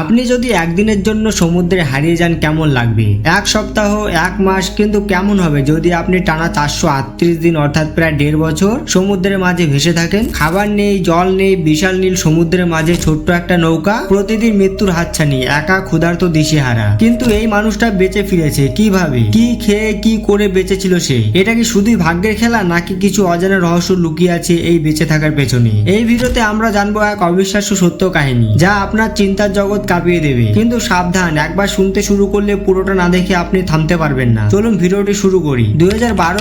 আপনি যদি একদিনের জন্য সমুদ্রে হারিয়ে যান, কেমন লাগবে? এক সপ্তাহ, এক মাস, কিন্তু কেমন হবে? যদি আপনি টানা চারশো আটত্রিশ দিন, অর্থাৎ প্রায় দেড় বছর, সমুদ্রের মাঝে ভেসে থাকেন, খাবার নেই, জল নেই, বিশাল নীল সমুদ্রের মাঝে ছোট্ট একটা নৌকা, প্রতিদিন মৃত্যুর হাতছানি, একা ক্ষুধার্ত দিশেহারা। কিন্তু এই মানুষটা বেঁচে ফিরেছে, কীভাবে? কি খেয়ে, কি করে বেঁচেছিল সে? এটা কি শুধুই ভাগ্যের খেলা, নাকি কিছু অজানা রহস্য লুকিয়ে আছে এই বেঁচে থাকার পেছনে? এই ভিডিওতে আমরা জানব এক অবিশ্বাস্য সত্য কাহিনী, যা আপনার চিন্তার জগৎ কাঁপিয়ে দেবে। কিন্তু সাবধান, একবার শুনতে শুরু করলে পুরোটা না দেখে আপনি থামতে পারবেন না। চলুন ভিডিওটি শুরু করি। দুই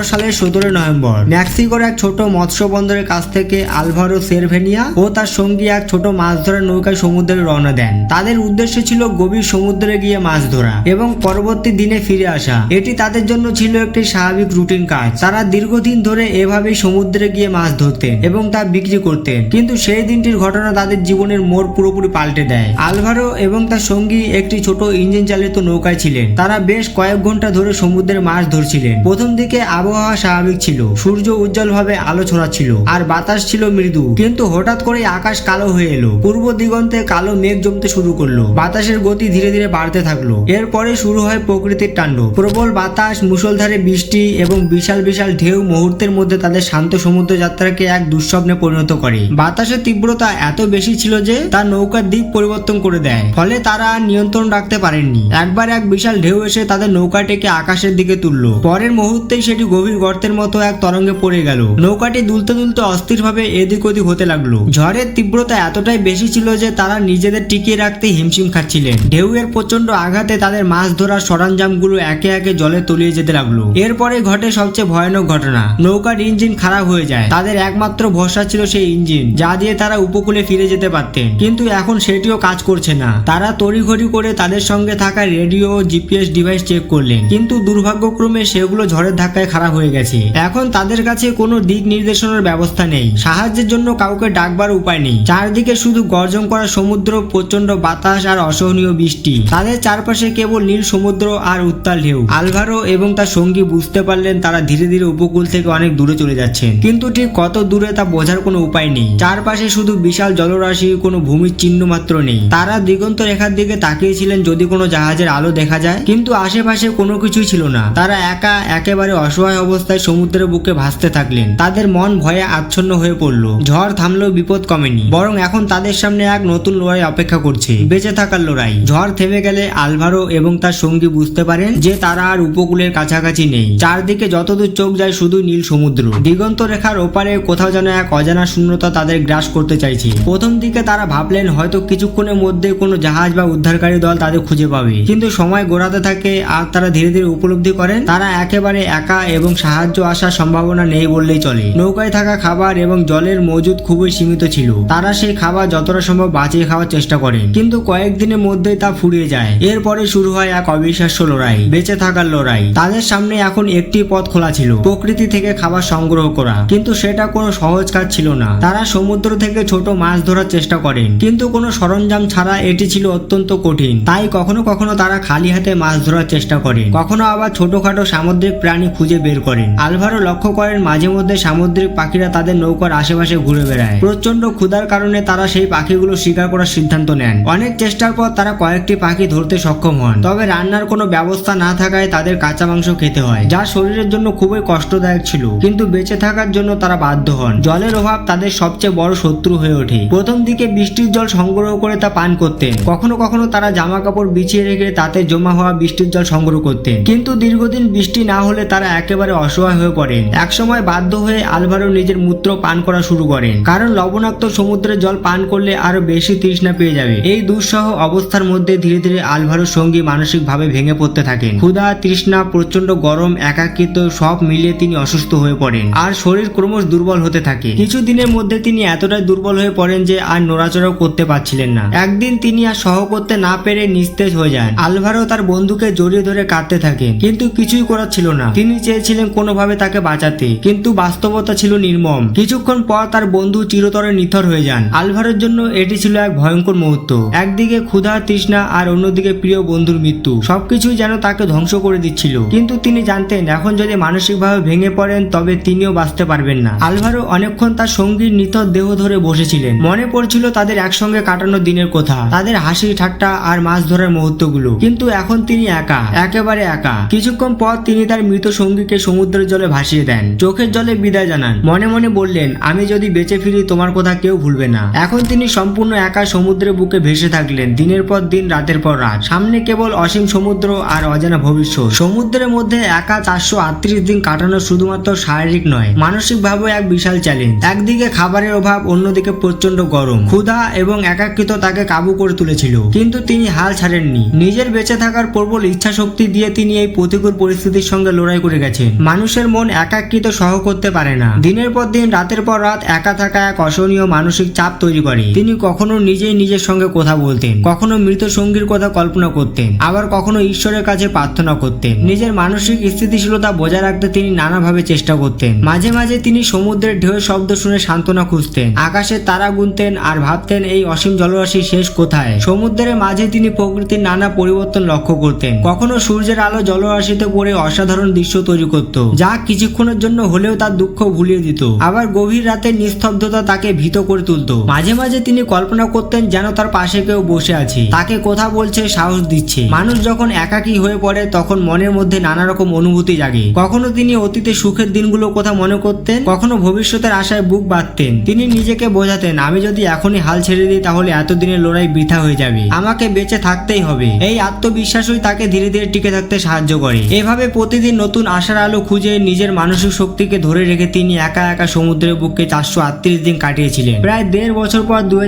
সালের সতেরো নভেম্বর, মেক্সিকোর এক ছোট মৎস্য বন্দরের কাছ থেকে আলভারো সেরভেনিয়া ও তার সঙ্গী এক ছোট মাছ ধরার নৌকায় সমুদ্রে রওনা দেন। তাদের উদ্দেশ্য ছিল গভীর সমুদ্রে গিয়ে মাছ ধরা এবং পরবর্তী দিনে ফিরে আসা। এটি তাদের জন্য ছিল একটি স্বাভাবিক রুটিন কাজ। তারা দীর্ঘদিন ধরে এভাবেই সমুদ্রে গিয়ে মাছ ধরতেন এবং তা বিক্রি করতেন। কিন্তু সেই দিনটির ঘটনা তাদের জীবনের মোড় পুরোপুরি পাল্টে দেয়। আলভারো এবং তার সঙ্গী একটি ছোট ইঞ্জিন চালিত নৌকায় ছিলেন। তারা বেশ কয়েক ঘণ্টা ধরে সমুদ্রে মাছ ধরছিলেন। প্রথম দিকে আবহাওয়া স্বাভাবিক ছিল। সূর্য উজ্জ্বলভাবে আলো ছড়াচ্ছিল আর বাতাস ছিল মৃদু। কিন্তু হঠাৎ করে আকাশ কালো হয়ে এলো। পূর্ব দিগন্তে কালো মেঘ জমতে শুরু করল। বাতাসের গতি ধীরে ধীরে বাড়তে থাকল। এরপরে শুরু হয় প্রকৃতির তাণ্ডব। প্রবল বাতাস, মুষলধারে বৃষ্টি এবং বিশাল বিশাল ঢেউ মুহূর্তের মধ্যে তাদের শান্ত সমুদ্র যাত্রাকে এক দুঃস্বপ্নে পরিণত করে। বাতাসের তীব্রতা এত বেশি ছিল যে, তার নৌকার দিক পরিবর্তন করে দেয়। ফলে তারা নিয়ন্ত্রণ রাখতে পারেননি। একবার এক বিশাল ঢেউ এসে তাদের নৌকাটিকে আকাশের দিকে তুললো। পরের মুহূর্তেই সেটি গভীর গর্তের মতো এক তরঙ্গে পড়ে গেল। নৌকাটি দুলতে দুলতে অস্থিরভাবে এদিক ওদিক হতে লাগল। ঝড়ের তীব্রতা এতটাই বেশি ছিল যে তারা নিজেদের টিকিয়ে রাখতে হিমশিম খাচ্ছিলেন। ঢেউয়ের প্রচণ্ড আঘাতে তাদের মাছ ধরার সরঞ্জামগুলো একে একে জলে তলিয়ে যেতে লাগল। এরপরে ঘটে সবচেয়ে ভয়ানক ঘটনা। নৌকার ইঞ্জিন খারাপ হয়ে যায়। তাদের একমাত্র ভরসা ছিল সেই ইঞ্জিন, যা দিয়ে তারা উপকূলে ফিরে যেতে পারতেন। কিন্তু এখন সেটিও কাজ করছে না। তারা তড়িঘড়ি করে তাদের সঙ্গে থাকা রেডিও জিপিএস ডিভাইস চেক করলেন। কিন্তু দুর্ভাগ্যক্রমে সেগুলো ঝড়ের ধাক্কায় খারাপ হয়ে গেছে। এখন তাদের কাছে কোনো দিক নির্দেশনার ব্যবস্থা নেই। সাহায্যের জন্য কাউকে ডাকবার উপায় নেই। চারদিকে শুধু গর্জন করা সমুদ্র প্রচণ্ড বাতাস আর অসহনীয় বৃষ্টি। তাদের চারপাশে কেবল নীল সমুদ্র আর উত্তাল ঢেউ। আলভারো এবং তার সঙ্গী বুঝতে পারলেন তারা ধীরে ধীরে উপকূল থেকে অনেক দূরে চলে যাচ্ছেন। কিন্তু ঠিক কত দূরে তা বোঝার কোনো উপায় নেই। চারপাশে শুধু বিশাল জলরাশি, কোনো ভূমির চিহ্ন মাত্র নেই। তারা দিগন্ত রেখার দিকে তাকিয়েছিলেন যদি কোনো জাহাজের আলো দেখা যায়। কিন্তু আশেপাশে কোনো কিছুই ছিল না। তারা একা একেবারে অসহায় অবস্থায় সমুদ্রের বুকে ভাসতে থাকলেন। তাদের মন ভয়ে আচ্ছন্ন হয়ে পড়ল। ঝড় থামলেও বিপদ কমেনি। বরং এখন তাদের সামনে এক নতুন লড়াই অপেক্ষা করছে। বেঁচে থাকার লড়াই। ঝড় থেমে গেলে আলভারো এবং তার সঙ্গী বুঝতে পারেন যে তারা আর উপকূলের কাছাকাছি নেই। চারদিকে যতদূর চোখ যায় শুধু নীল সমুদ্র। দিগন্ত রেখার ওপারে কোথাও যেন এক অজানা শূন্যতা তাদের গ্রাস করতে চাইছে। প্রথম দিকে তারা ভাবলেন হয়তো কিছুক্ষণের মধ্যে কোনো জাহাজ বা উদ্ধারকারী দল তাদের খুঁজে পাবে। কিন্তু সময় গোড়াতে থাকে আর তারা ধীরে ধীরে উপলব্ধি করেন, তারা একেবারে একা এবং সাহায্য আসার সম্ভাবনা নেই বললেই চলে। নৌকায় থাকা খাবার এবং জলের মজুদ খুবই সীমিত ছিল। তারা সেই খাবার যতটা সম্ভব বাঁচিয়ে খাওয়ার চেষ্টা করেন। কিন্তু কয়েকদিনের মধ্যেই তা ফুরিয়ে যায়। এরপরে শুরু হয় এক অবিশ্বাস্য লড়াই, বেঁচে থাকার লড়াই। তাদের সামনে এখন একটি পথ খোলা ছিল, প্রকৃতি থেকে খাবার সংগ্রহ করা। কিন্তু সেটা কোনো সহজ কাজ ছিল না। তারা সমুদ্র থেকে ছোট মাছ ধরার চেষ্টা করেন, কিন্তু কোনো সরঞ্জাম ছাড়া এটি ছিল অত্যন্ত কঠিন। তাই কখনো কখনো তারা খালি হাতে মাছ ধরার চেষ্টা করেন। কখনো আবার ছোটখাটো সামুদ্রিক প্রাণী খুঁজে বের করেন। আলভারো লক্ষ্য করেন মাঝে মধ্যে সামুদ্রিক পাখিরা তাদের নৌকার আশেপাশে ঘুরে বেড়ায়। প্রচণ্ড ক্ষুধার কারণে তারা সেই পাখিগুলো শিকার করার সিদ্ধান্ত নেন। অনেক চেষ্টার পর তারা কয়েকটি পাখি ধরতে সক্ষম হন। তবে রান্নার কোনো ব্যবস্থা না থাকায় তাদের কাঁচা মাংস খেতে হয়, যা শরীরের জন্য খুবই কষ্টদায়ক ছিল। কিন্তু বেঁচে থাকার জন্য তারা বাধ্য হন। জলের অভাব তাদের সবচেয়ে বড় শত্রু হয়ে ওঠে। প্রথম দিকে বৃষ্টির জল সংগ্রহ করে তা পান করতেন। কখনো কখনো তারা জামা কাপড় বিছিয়ে রেখে তাতে জমা হওয়া বৃষ্টির জল সংগ্রহ করতেন। কিন্তু দীর্ঘদিন বৃষ্টি না হলে তারা একেবারে অসহায় হয়ে পড়েন। একসময় বাধ্য হয়ে আলভারো নিজের মূত্র পান করা শুরু করেন। কারণ লবণাক্ত সমুদ্রের জল পান করলে আরও বেশি তৃষ্ণা পেয়ে যাবে। এই দুঃসহ অবস্থার মধ্যে ধীরে ধীরে আলভারোর সঙ্গী মানসিকভাবে ভেঙে পড়তে থাকেন। ক্ষুধা, তৃষ্ণা প্রচণ্ড গরম, একাকিত্ব সব মিলিয়ে তিনি অসুস্থ হয়ে পড়েন। আর শরীর ক্রমশ দুর্বল হতে থাকে। কিছুদিনের মধ্যে তিনি এতটাই দুর্বল হয়ে পড়েন যে আর নড়াচড়াও করতে পারছিলেন না। একদিন তিনি আর সহ করতে না পেরে নিস্তেজ হয়ে যান আলভারো তার বন্ধুকে জড়িয়ে ধরে কাঁদতে থাকেন কিন্তু কিছুই করার ছিল না। তিনি চেয়েছিলেন কোনোভাবে তাকে বাঁচাতে, কিন্তু বাস্তবতা ছিল নির্মম। কিছুক্ষণ পর তার বন্ধু চিরতরে নিথর হয়ে যান। আলভারের জন্য এটি ছিল এক ভয়ঙ্কর মুহূর্ত। একদিকে ক্ষুধা, তৃষ্ণা আর অন্যদিকে প্রিয় বন্ধুর মৃত্যু। সবকিছুই যেন তাকে ধ্বংস করে দিচ্ছিল। কিন্তু তিনি জানতেন, এখন যদি মানসিকভাবে ভেঙে পড়েন, তবে তিনিও বাঁচতে পারবেন না। আলভারো অনেকক্ষণ তার সঙ্গীর নিথর দেহ ধরে বসেছিলেন। মনে পড়ছিল তাদের একসঙ্গে কাটানো দিনের কথা। তাদের তাদের হাসি ঠাট্টা আর মাছ ধরার মুহূর্তগুলো। কিন্তু এখন তিনি একা, একেবারে একা। কিছুক্ষণ পর তিনি তার মৃত সঙ্গীকে সমুদ্রের জলে ভাসিয়ে দেন। চোখের জলে বিদায় জানান। মনে মনে বললেন, আমি যদি বেঁচে ফিরি, তোমার কথা কেউ ভুলবে না। এখন তিনি সম্পূর্ণ একা সমুদ্রের বুকে ভেসে থাকলেন, দিনের পর দিন, রাতের পর রাত। সামনে কেবল অসীম সমুদ্র আর অজানা ভবিষ্যৎ। সমুদ্রের মধ্যে একা চারশো আটত্রিশ দিন কাটানো শুধুমাত্র শারীরিক নয় মানসিকভাবে এক বিশাল চ্যালেঞ্জ একদিকে খাবারের অভাব, অন্যদিকে প্রচণ্ড গরম। ক্ষুধা এবং একাকৃত তাকে কাবু করে তুলেছিল। কিন্তু তিনি হাল ছাড়েননি। নিজের বেঁচে থাকার প্রবল ইচ্ছা শক্তি দিয়ে তিনি এই প্রতিকূল পরিস্থিতির সঙ্গে লড়াই করে গেছেন। মানুষের মন একাকৃত সহ করতে পারে না। দিনের পর দিন, রাতের পর রাত একা থাকা এক অসহনীয় মানসিক চাপ তৈরি করে। তিনি কখনো নিজেই নিজের সঙ্গে কথা বলতেন। কখনো মৃত সঙ্গীর কথা কল্পনা করতেন। আবার কখনো ঈশ্বরের কাছে প্রার্থনা করতেন। নিজের মানসিক স্থিতিশীলতা বজায় রাখতে তিনি নানাভাবে চেষ্টা করতেন। মাঝে মাঝে তিনি সমুদ্রের ঢেউ শব্দ শুনে সান্ত্বনা খুঁজতেন। আকাশে তারা গুনতেন আর ভাবতেন এই অসীম জলরাশি শেষ কোথায়? সমুদ্রের মাঝে তিনি প্রকৃতির নানা পরিবর্তন লক্ষ্য করতেন। কখনো সূর্যের আলো জলরাশিতে পড়ে অসাধারণ দৃশ্য তৈরি করত, যা কিছুক্ষণের জন্য হলেও তার দুঃখ ভুলিয়ে দিত। আবার গভীর রাতের নিস্তব্ধতা তাকে ভীত করে তুলতো। মাঝে মাঝে তিনি কল্পনা করতেন যেন তার পাশে কেউ বসে আছে। তাকে কথা বলছে, সাহস দিচ্ছে। মানুষ যখন একাকী হয়ে পড়ে, তখন মনের মধ্যে নানা রকম অনুভূতি জাগে। কখনো তিনি অতীতে সুখের দিনগুলো কথা মনে করতেন, কখনো ভবিষ্যতের আশায় বুক বাঁধতেন। তিনি নিজেকে বোঝাতেন, আমি যদি এখনই হাল ছেড়ে দিই, তাহলে এতদিনের লড়াই বৃথা হয়ে যাবে। আমাকে বেঁচে থাকতেই হবে। এই আত্মবিশ্বাসই তাকে ধীরে ধীরে টিকে থাকতে সাহায্য করে। এভাবে প্রতিদিন নতুন আশার আলো খুঁজে নিজের মানসিক শক্তিকে ধরে রেখে তিনি একা একা সমুদ্রের বুকে চারশো আটত্রিশ দিন কাটিয়েছিলেন। প্রায় দেড় বছর পর দুই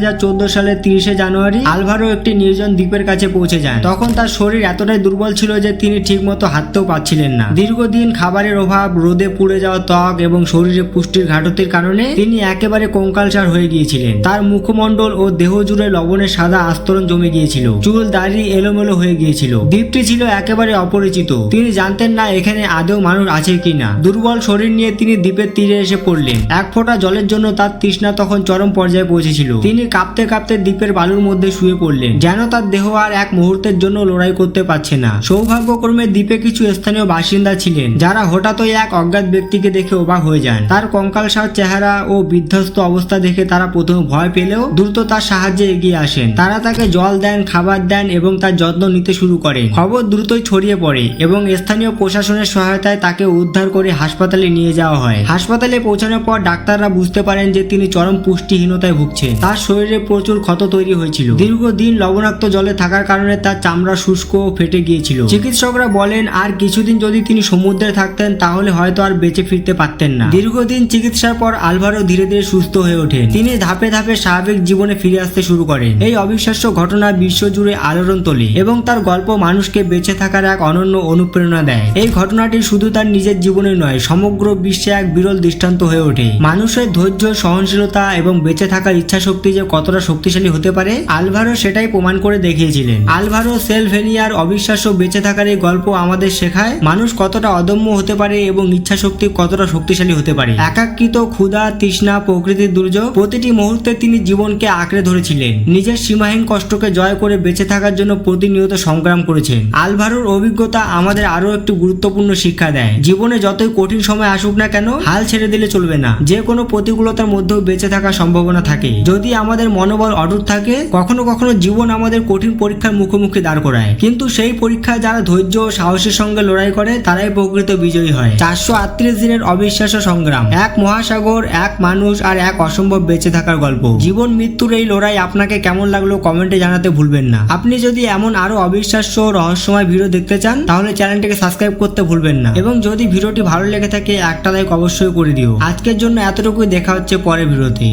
সালের তিরিশে জানুয়ারি আলভারো একটি নির্জন দ্বীপের কাছে পৌঁছে যান তখন তার শরীর এতটাই দুর্বল ছিল যে তিনি ঠিকমতো হাঁটতেও পাচ্ছিলেন না। দীর্ঘদিন খাবারের অভাব রোদে পুড়ে যাওয়া ত্বক এবং শরীরে পুষ্টির ঘাটতির কারণে তিনি একেবারে কঙ্কালসার হয়ে গিয়েছিলেন। তার মুখমণ্ডল ও দেহ জুড়ে লবণের সাদা আস্তরণ জমে গিয়েছিল। চুল দাড়ি এলোমেলো হয়ে গিয়েছিল। দ্বীপটি ছিল একেবারে অপরিচিত। তিনি জানতেন না এখানে আদৌ মানুষ আছে কিনা। দুর্বল শরীর নিয়ে তিনি দ্বীপের তীরে এসে পড়লেন। এক ফোঁটা জলের জন্য তার তৃষ্ণা তখন চরম পর্যায়ে পৌঁছেছিল। তিনি কাঁপতে কাঁপতে দ্বীপের বালুর মধ্যে শুয়ে পড়লেন। যেন তার দেহ আর এক মুহূর্তের জন্য লড়াই করতে পারছে না। সৌভাগ্যক্রমে দ্বীপে কিছু স্থানীয় বাসিন্দা ছিলেন, যারা হঠাৎই এক অজ্ঞাত ব্যক্তিকে দেখে অবাক হয়ে যান। তার কঙ্কালসার চেহারা ও বিধ্বস্ত অবস্থা দেখে তারা প্রথমে ভয় পেলেও দ্রুত তার সাহায্যে এগিয়ে আসেন। তারা তাকে জল দেন, খাবার দেন এবং তার যত্ন নিতে শুরু করেন। খবর দ্রুতই ছড়িয়ে পড়ে এবং স্থানীয় প্রশাসনের সহায়তায় তাকে উদ্ধার করে হাসপাতালে নিয়ে যাওয়া হয়। হাসপাতালে পৌঁছানোর পর ডাক্তাররা বুঝতে পারেন যে তিনি চরম পুষ্টিহীনতায় ভুগছেন। তার শরীরে প্রচুর ক্ষত তৈরি হয়েছিল। দীর্ঘদিন লবণাক্ত জলে থাকার কারণে তার চামড়া শুষ্ক ও ফেটে গিয়েছিল। চিকিৎসকরা বলেন, আর কিছুদিন যদি তিনি সমুদ্রে থাকতেন, তাহলে হয়তো আর বেঁচে ফিরতে পারতেন না। দীর্ঘদিন চিকিৎসার পর আলভারো ধীরে ধীরে সুস্থ হয়ে ওঠেন। তিনি ধাপে ধাপে স্বাভাবিক জীবনে ফিরে আসতে শুরু করেন। এই অবিশ্বাস্য ঘটনা বিশ্বজুড়ে আলোড়ন তোলে এবং তার গল্প মানুষকে বেঁচে থাকার এক অনন্য অনুপ্রেরণা দেয়। এই ঘটনাটি শুধু তার নিজের জীবনে নয়, সমগ্র বিশ্বে এক বিরল দৃষ্টান্ত হয়ে ওঠে। মানুষের ধৈর্য, সহনশীলতা এবং বেঁচে থাকার ইচ্ছা শক্তি যে কতটা শক্তিশালী হতে পারে, আলভারো সেটাই প্রমাণ করে দেখিয়েছিলেন। আলভারো সেলভেনিয়ার অবিশ্বাস্য বেঁচে থাকার এই গল্প আমাদের শেখায় মানুষ কতটা অদম্য হতে পারে এবং ইচ্ছা শক্তি কতটা শক্তিশালী হতে পারে। একাকৃত ক্ষুধা, তৃষ্ণা, প্রকৃতির দুর্যোগ প্রতিটি মুহূর্তে তিনি জীবনকে আঁকড়ে ধরেছিলেন। নিজের সীমাহীন কষ্টকে জয় করে বেঁচে থাকার জন্য প্রতিনিয়ত সংগ্রাম করেছেন। আলভারোর অভিজ্ঞতা আমাদের আরও একটি গুরুত্বপূর্ণ শিক্ষা দেয়। জীবনে যতই কঠিন সময় আসুক না কেন, হাল ছেড়ে দিলে চলবে না। যে কোনো প্রতিকূলতার মধ্যেও বেঁচে থাকার সম্ভাবনা থাকে। যদি আমাদের মনোবল অটুট থাকে, কখনো কখনো জীবন আমাদের কঠিন পরীক্ষার মুখোমুখি দাঁড় করায়। কিন্তু সেই পরীক্ষায় যারা ধৈর্য ও সাহসের সঙ্গে লড়াই করে, তারাই প্রকৃত বিজয়ী হয়। চারশো আটত্রিশ দিনের অবিশ্বাস্য সংগ্রাম। এক মহাসাগর, এক মানুষ আর এক অসম্ভব বেঁচে থাকার গল্প। জীবন মৃত্যুর এই লড়াই আপনাকে কেমন লাগল কমেন্টে জানাতে ভুলবেন না। আপনি যদি এমন আরও অবিশ্বাস্য রহস্যময় ভিডিও দেখতে চান, তাহলে চ্যানেলটিকে সাবস্ক্রাইব করতে ভুলবেন না। এবং যদি ভিডিওটি ভালো লেগে থাকে, একটা লাইক অবশ্যই করে দিও। আজকের জন্য এতটুকুই, দেখা হচ্ছে পরের ভিডিওতে।